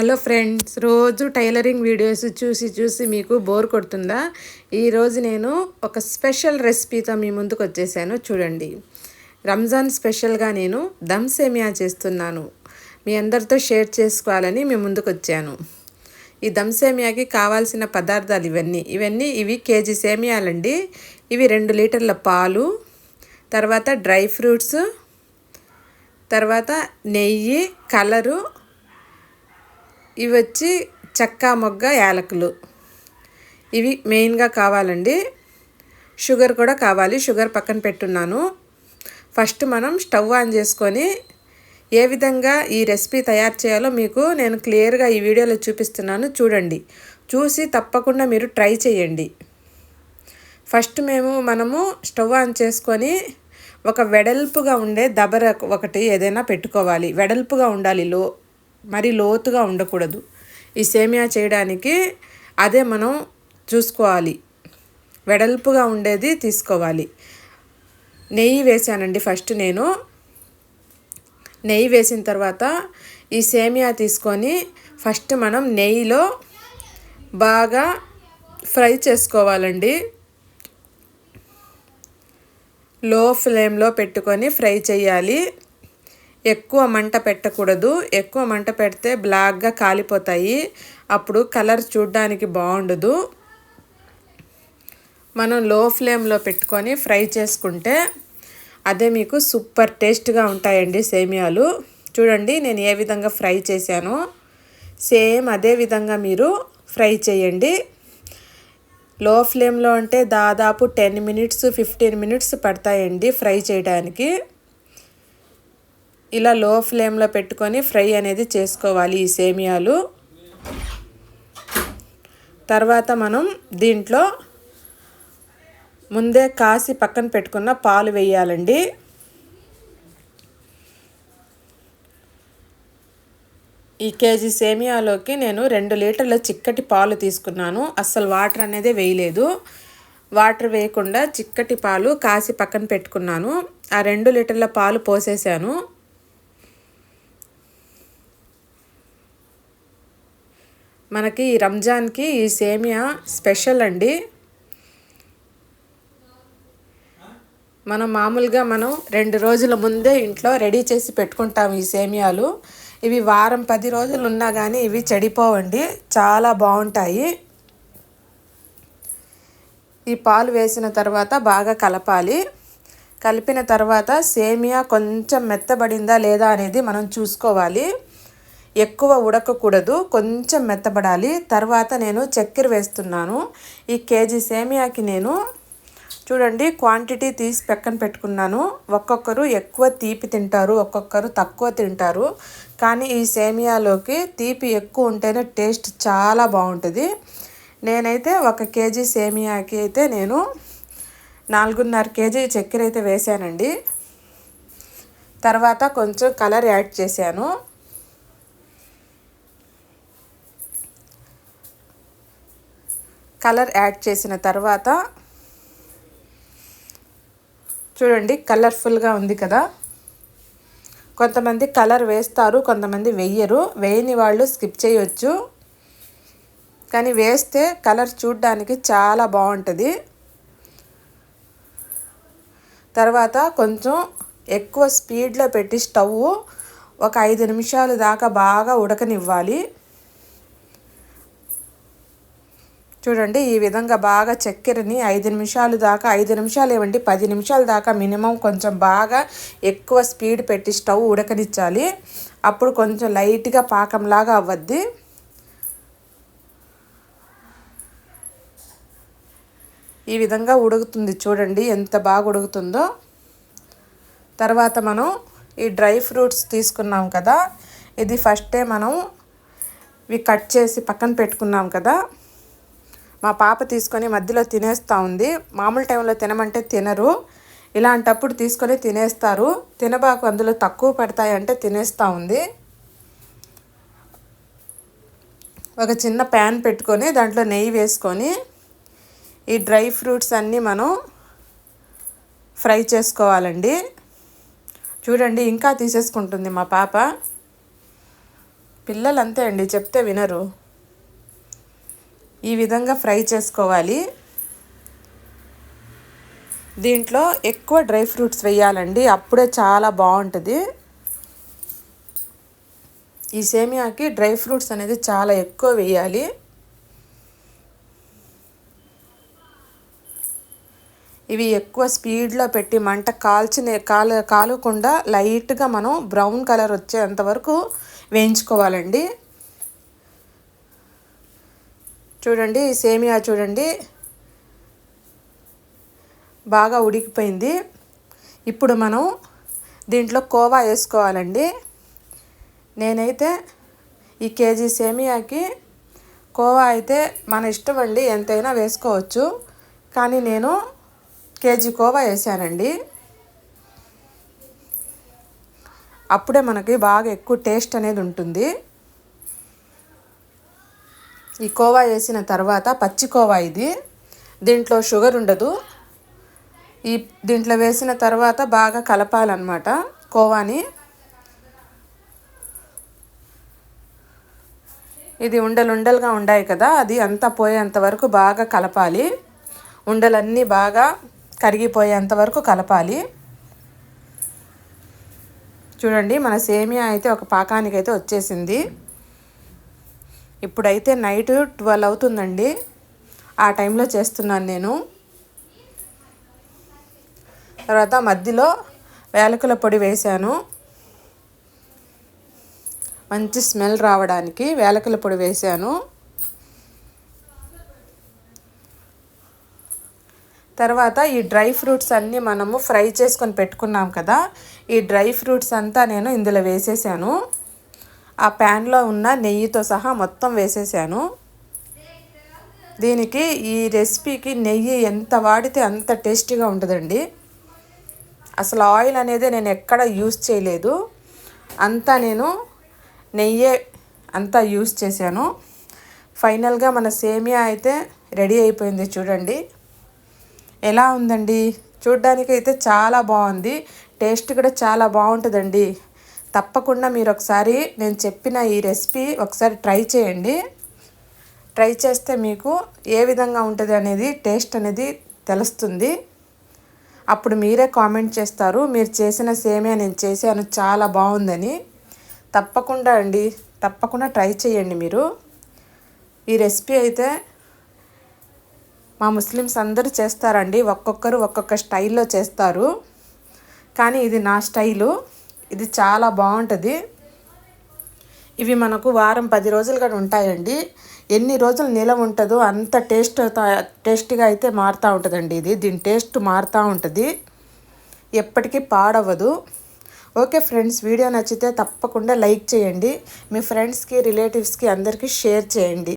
Hello friends రోజు tailoring videos చూసి చూసి మీకు బోర్ కొడుతుందా? ఈరోజు నేను ఒక స్పెషల్ రెసిపీతో మీ ముందుకు వచ్చేసాను. చూడండి. రంజాన్ స్పెషల్గా నేను దమ్ సేమియా చేస్తున్నాను. మీ అందరితో షేర్ చేసుకోవాలని మీ ముందుకు వచ్చాను. ఈ దమ్ సేమియాకి కావాల్సిన పదార్థాలు ఇవన్నీ. ఇవన్నీ ఇవి కేజీ సేమియాలండి. ఇవి రెండు లీటర్ల పాలు తర్వాత డ్రై ఫ్రూట్స్ తర్వాత నెయ్యి కలరు ఇవి వచ్చి చెక్క మొగ్గ యాలకులు. ఇవి మెయిన్గా కావాలండి. షుగర్ కూడా కావాలి. షుగర్ పక్కన పెట్టున్నాను. ఫస్ట్ మనం స్టవ్ ఆన్ చేసుకొని ఏ విధంగా ఈ రెసిపీ తయారు చేయాలో మీకు నేను క్లియర్గా ఈ వీడియోలో చూపిస్తున్నాను. చూడండి. చూసి తప్పకుండా మీరు ట్రై చేయండి. ఫస్ట్ మేము మనము స్టవ్ ఆన్ చేసుకొని ఒక వెడల్పుగా ఉండే దబర ఒకటి ఏదైనా పెట్టుకోవాలి. వెడల్పుగా ఉండాలి లో మరి లోతుగా ఉండకూడదు. ఈ సేమియా చేయడానికి అదే మనం చూసుకోవాలి. వెడల్పుగా ఉండేది తీసుకోవాలి. నెయ్యి వేసానండి ఫస్ట్ నేను. నెయ్యి వేసిన తర్వాత ఈ సేమియా తీసుకొని ఫస్ట్ మనం నెయ్యిలో బాగా ఫ్రై చేసుకోవాలండి. లో ఫ్లేమ్లో పెట్టుకొని ఫ్రై చేయాలి. ఎక్కువ మంట పెట్టకూడదు. ఎక్కువ మంట పెడితే బ్లాక్గా కాలిపోతాయి. అప్పుడు కలర్ చూడ్డానికి బాగుండదు. మనం లో ఫ్లేమ్లో పెట్టుకొని ఫ్రై చేసుకుంటే అదే మీకు సూపర్ టేస్ట్గా ఉంటాయండి సేమియాలు. చూడండి నేను ఏ విధంగా ఫ్రై చేశానో. సేమ్ అదే విధంగా మీరు ఫ్రై చేయండి. లో ఫ్లేమ్లో అంటే దాదాపు టెన్ మినిట్స్ ఫిఫ్టీన్ మినిట్స్ పడతాయండి ఫ్రై చేయడానికి. ఇలా లో ఫ్లేమ్లో పెట్టుకొని ఫ్రై అనేది చేసుకోవాలి ఈ సేమియాలు. తర్వాత మనం దీంట్లో ముందే కాసి పక్కన పెట్టుకున్న పాలు వేయాలండి. ఈ కేజీ సేమియాలోకి నేను రెండు లీటర్ల చిక్కటి పాలు తీసుకున్నాను. అస్సలు వాటర్ అనేది వేయలేదు. వాటర్ వేయకుండా చిక్కటి పాలు కాసి పక్కన పెట్టుకున్నాను. ఆ రెండు లీటర్ల పాలు పోసేసాను. మనకి రంజాన్కి ఈ సేమియా స్పెషల్ అండి. మనం మామూలుగా మనం రెండు రోజుల ముందే ఇంట్లో రెడీ చేసి పెట్టుకుంటాం ఈ సేమియాలు. ఇవి వారం పది రోజులు ఉన్నా కానీ ఇవి చెడిపోవండి. చాలా బాగుంటాయి. ఈ పాలు వేసిన తర్వాత బాగా కలపాలి. కలిపిన తర్వాత సేమియా కొంచెం మెత్తబడిందా లేదా అనేది మనం చూసుకోవాలి. ఎక్కువ ఉడకకూడదు కొంచెం మెత్తబడాలి. తర్వాత నేను చక్కెర వేస్తున్నాను. ఈ కేజీ సేమియాకి నేను చూడండి క్వాంటిటీ తీసి పక్కన పెట్టుకున్నాను. ఒక్కొక్కరు ఎక్కువ తీపి తింటారు ఒక్కొక్కరు తక్కువ తింటారు. కానీ ఈ సేమియాలోకి తీపి ఎక్కువ ఉంటేనే టేస్ట్ చాలా బాగుంటుంది. నేనైతే ఒక కేజీ సేమియాకి అయితే నేను నాలుగున్నర కేజీ చక్కెర అయితే వేసానండి. తర్వాత కొంచెం కలర్ యాడ్ చేశాను. కలర్ యాడ్ చేసిన తర్వాత చూడండి కలర్ఫుల్గా ఉంది కదా. కొంతమంది కలర్ వేస్తారు కొంతమంది వెయ్యరు వేయని వాళ్ళు స్కిప్ చేయొచ్చు. కానీ వేస్తే కలర్ చూడ్డానికి చాలా బాగుంటుంది. తర్వాత కొంచెం ఎక్కువ స్పీడ్లో పెట్టి స్టవ్ ఒక ఐదు నిమిషాలు దాకా బాగా ఉడకనివ్వాలి. చూడండి ఈ విధంగా బాగా చక్కెరని ఐదు నిమిషాలు దాకా ఐదు నిమిషాలు ఏమండి పది నిమిషాల దాకా మినిమం కొంచెం బాగా ఎక్కువ స్పీడ్ పెట్టి స్టవ్ ఉడకనిచ్చాలి. అప్పుడు కొంచెం లైట్గా పాకంలాగా అవ్వద్ది. ఈ విధంగా ఉడుకుతుంది చూడండి ఎంత బాగా ఉడుకుతుందో. తర్వాత మనం ఈ డ్రై ఫ్రూట్స్ తీసుకున్నాం కదా ఇది ఫస్టే మనం ఇవి కట్ చేసి పక్కన పెట్టుకున్నాం కదా. మా పాప తీసుకొని మధ్యలో తినేస్తూ ఉంది. మామూలు టైంలో తినమంటే తినరు. ఇలాంటప్పుడు తీసుకొని తినేస్తారు. తినబాకు అందులో తక్కువ పడతాయంటే తినేస్తూ ఉంది. ఒక చిన్న ప్యాన్ పెట్టుకొని దాంట్లో నెయ్యి వేసుకొని ఈ డ్రై ఫ్రూట్స్ అన్నీ మనం ఫ్రై చేసుకోవాలండి. చూడండి ఇంకా తీసేసుకుంటుంది మా పాప. పిల్లలు అంతే అండి చెప్తే వినరు. ఈ విధంగా ఫ్రై చేసుకోవాలి. దీంట్లో ఎక్కువ డ్రై ఫ్రూట్స్ వేయాలండి. అప్పుడే చాలా బాగుంటుంది. ఈ సేమియాకి డ్రై ఫ్రూట్స్ అనేది చాలా ఎక్కువ వేయాలి. ఇవి ఎక్కువ స్పీడ్లో పెట్టి మంట కాల్చిన కాలు కాలకుండా లైట్గా మనం బ్రౌన్ కలర్ వచ్చేంత వరకు వేయించుకోవాలండి. చూడండి సేమియా చూడండి. బాగా ఉడికిపోయింది. ఇప్పుడు మనం దీంట్లో కోవా వేసుకోవాలండి. నేనైతే ఈ కేజీ సేమియాకి కోవా అయితే మన ఇష్టం అండి ఎంతైనా వేసుకోవచ్చు. కానీ నేను కేజీ కోవా వేసానండి. అప్పుడే మనకి బాగా ఎక్కువ టేస్ట్ అనేది ఉంటుంది. ఈ కోవా వేసిన తర్వాత పచ్చి కోవా ఇది. దీంట్లో షుగర్ ఉండదు. ఈ దీంట్లో వేసిన తర్వాత బాగా కలపాలన్నమాట కోవాని. ఇది ఉండలు ఉండలుగా ఉన్నాయి కదా అది అంతా పోయేంత వరకు బాగా కలపాలి. ఉండలన్నీ బాగా కరిగిపోయేంత వరకు కలపాలి. చూడండి మన సేమియా అయితే ఒక పాకానికైతే వచ్చేసింది. ఇప్పుడైతే నైట్ ట్వెల్వ్ అవుతుందండి. ఆ టైంలో చేస్తున్నాను నేను. తర్వాత మధ్యలో వేలకుల పొడి వేశాను. మంచి స్మెల్ రావడానికి వేలకుల పొడి వేశాను. తర్వాత ఈ డ్రై ఫ్రూట్స్ అన్నీ మనము ఫ్రై చేసుకొని పెట్టుకున్నాం కదా ఈ డ్రై ఫ్రూట్స్ అంతా నేను ఇందులో వేసేసాను. ఆ ప్యాన్లో ఉన్న నెయ్యితో సహా మొత్తం వేసేసాను. దీనికి ఈ రెసిపీకి నెయ్యి ఎంత వాడితే అంత టేస్టీగా ఉంటుందండి. అసలు ఆయిల్ అనేది నేను ఎక్కడ యూస్ చేయలేదు. అంతా నేను నెయ్యే అంతా యూస్ చేశాను. ఫైనల్గా మన సేమియా అయితే రెడీ అయిపోయింది చూడండి. ఎలా ఉందండి? చూడ్డానికి అయితే చాలా బాగుంది. టేస్ట్ కూడా చాలా బాగుంటుందండి. తప్పకుండా మీరు ఒకసారి నేను చెప్పిన ఈ రెసిపీ ఒకసారి ట్రై చేయండి. ట్రై చేస్తే మీకు ఏ విధంగా ఉంటుంది అనేది టేస్ట్ అనేది తెలుస్తుంది. అప్పుడు మీరే కామెంట్ చేస్తారు. మీరు చేసిన సేమే నేను చేశాను చాలా బాగుందని. తప్పకుండా అండి. తప్పకుండా ట్రై చేయండి మీరు. ఈ రెసిపీ అయితే మా ముస్లిమ్స్ అందరూ చేస్తారండి. ఒక్కొక్కరు ఒక్కొక్క స్టైల్లో చేస్తారు. కానీ ఇది నా స్టైలు. ఇది చాలా బాగుంటుంది. ఇవి మనకు వారం పది రోజులు కూడా ఉంటాయండి. ఎన్ని రోజులు నిలవ ఉంటుందో అంత టేస్ట్ టేస్టీగా అయితే మారుతూ ఉంటుందండి ఇది. దీని టేస్ట్ మారుతూ ఉంటుంది. ఎప్పటికీ పాడవదు ఓకే ఫ్రెండ్స్ వీడియో నచ్చితే తప్పకుండా లైక్ చేయండి. మీ ఫ్రెండ్స్కి రిలేటివ్స్కి అందరికీ షేర్ చేయండి.